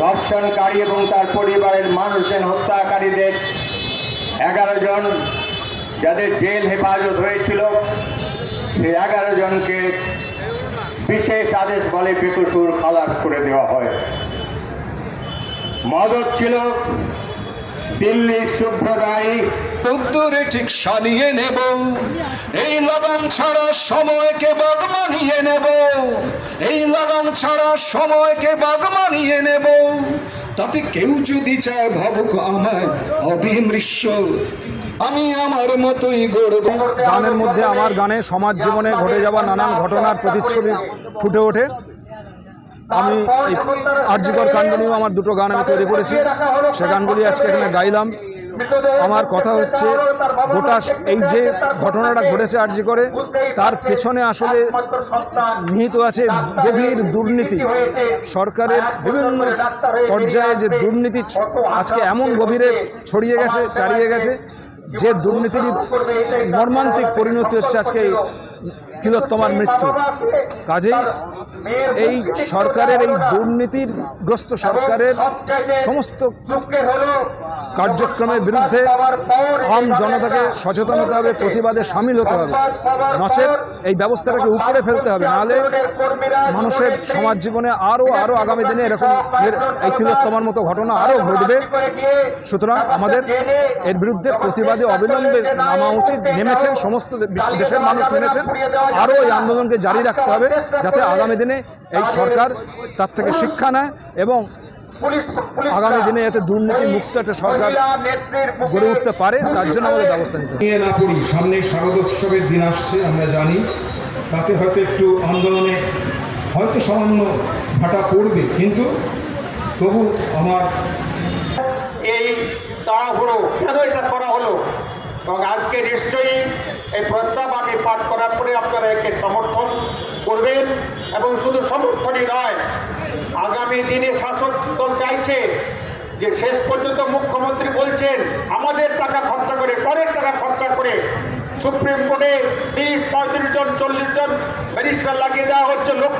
ধর্ষণকারী এবং তার পরিবারের মানুষজন, হত্যাকারীদের এগারো জন যাদের জেল হেফাজত হয়েছিল সেই এগারো জনকে বিশেষ আদেশ বলে বেকসুর খালাস করে দেওয়া হয়। মদত ছিল দিল্লির শুভ্রদায়ী উত্তরে ঠিক সানিয়ে নেব। এই লাগাম ছাড়া সময়কে বাগ মানিয়ে নেব। এই লাগাম ছাড়া সময়কে বাগ মানিয়ে নেব। তাতে কেউ যদি চায় ভাবুক আমায় অবিমৃশ্য আমি আমার মতোই গড়ব। গানের মধ্যে আমার গানে সমাজ জীবনে ঘটে যাওয়া নানান ঘটনার প্রতিচ্ছবি ফুটে ওঠে। আমি এই আর্যিকর কাণ্ড নিয়েও আমার দুটো গান আমি তৈরি করেছি। সে গানগুলি আজকে এখানে গাইলাম। আমার কথা হচ্ছে গোটা এই যে ঘটনাটা ঘটেছে আর্জি করে তার পেছনে আসলে নিহিত আছে গভীর দুর্নীতি। সরকারের বিভিন্ন পর্যায়ে যে দুর্নীতি আজকে এমন গভীরে ছড়িয়ে গেছে চারিয়ে গেছে যে দুর্নীতির মর্মান্তিক পরিণতি হচ্ছে আজকে এই তিলোত্তমার মৃত্যু। কাজেই এই সরকারের এই দুর্নীতির গ্রস্ত সরকারের সমস্ত কার্যক্রমের বিরুদ্ধে আম জনতাকে সচেতন হতে হবে, প্রতিবাদে সামিল হতে হবে। নচেত এই ব্যবস্থাটাকে উপরে ফেলতে হবে। নাহলে মানুষের সমাজ জীবনে আরও আরও আগামী দিনে এরকম এর এই তিলোত্তমার মতো ঘটনা আরও ঘটবে। সুতরাং আমাদের এর বিরুদ্ধে প্রতিবাদে অবিলম্বে নামা উচিত। নেমেছেন সমস্ত দেশের মানুষ নেমেছেন। আরও এই আন্দোলনকে জারি রাখতে হবে, যাতে আগামী দিনে এই সরকার তার থেকে শিক্ষা নেয় এবং আগামী দিনে এতে দুর্নীতি মুক্ত একটা সরকার গড়ে উঠতে পারে তার জন্য আমাদের ব্যবস্থা নিতে হবে। নিয়ে না করি সামনে শারদোৎসবের দিন আসছে আমরা জানি। তাতে হয়তো একটু আন্দোলনে হয়তো সামান্য ভাটা পড়বে কিন্তু তবু আমার এই তাড়াহুড়ো কেন এটা করা হলো? এবং আজকে নিশ্চয়ই এই প্রস্তাব আমি পাঠ করার পরে আপনারা একে সমর্থন করবেন এবং শুধু সমর্থনই নয় আগামী দিনে শাসক দল চাইছে যে শেষ পর্যন্ত মুখ্যমন্ত্রী বলছেন, আমাদের টাকা খরচা করে পরের টাকা খরচা করে সুপ্রিম কোর্টে তিরিশ, পঁয়ত্রিশ জন, চল্লিশ জন ব্যারিস্টার লাগিয়ে দেওয়া হচ্ছে লক্ষ